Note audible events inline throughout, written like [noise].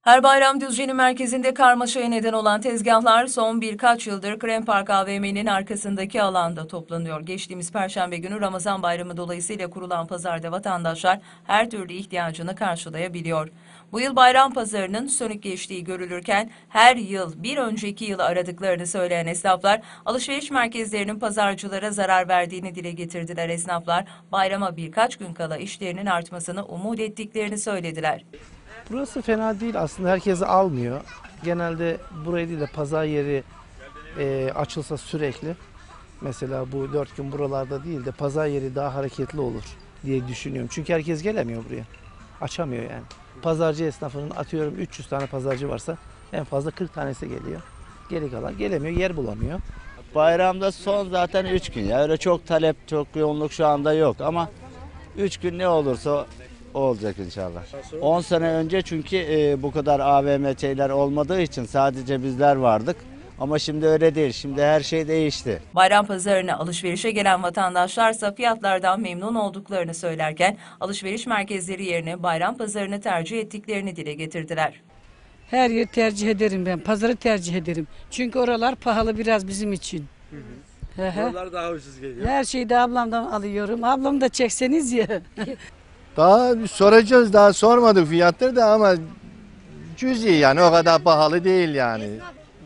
Her bayram Düzce'nin merkezinde karmaşaya neden olan tezgahlar son birkaç yıldır Krem Park AVM'nin arkasındaki alanda toplanıyor. Geçtiğimiz Perşembe günü Ramazan bayramı dolayısıyla kurulan pazarda vatandaşlar her türlü ihtiyacını karşılayabiliyor. Bu yıl bayram pazarının sönük geçtiği görülürken her yıl bir önceki yılı aradıklarını söyleyen esnaflar alışveriş merkezlerinin pazarcılara zarar verdiğini dile getirdiler. Esnaflar bayrama birkaç gün kala işlerinin artmasını umut ettiklerini söylediler. Burası fena değil aslında herkesi almıyor. Genelde burayı değil de pazar yeri e, açılsa sürekli. Mesela bu dört gün buralarda değil de pazar yeri daha hareketli olur diye düşünüyorum. Çünkü herkes gelemiyor buraya. Açamıyor yani. Pazarcı esnafının atıyorum 300 tane pazarcı varsa en fazla 40 tanesi geliyor. Geri kalan gelemiyor, yer bulamıyor. Bayramda son zaten 3 gün ya. Öyle çok talep, çok yoğunluk şu anda yok ama 3 gün ne olursa o olacak inşallah. 10 sene önce çünkü e, bu kadar AVM şeyler olmadığı için sadece bizler vardık. Ama şimdi öyle değil. Şimdi her şey değişti. Bayram pazarına alışverişe gelen vatandaşlarsa fiyatlardan memnun olduklarını söylerken alışveriş merkezleri yerine bayram pazarını tercih ettiklerini dile getirdiler. Her yeri tercih ederim ben. Pazarı tercih ederim. Çünkü oralar pahalı biraz bizim için. Hı hı. Oralar daha ucuz geliyor. Her şeyi de ablamdan alıyorum. Ablam da çekseniz ya. [laughs] Daha soracağız daha sormadık fiyatları da ama cüzi yani o kadar pahalı değil yani.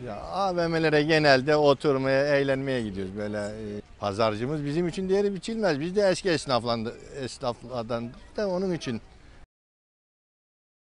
Ya AVM'lere genelde oturmaya, eğlenmeye gidiyoruz böyle. e, Pazarcımız bizim için değeri biçilmez. Biz de eski esnaflandı, esnaflardan da onun için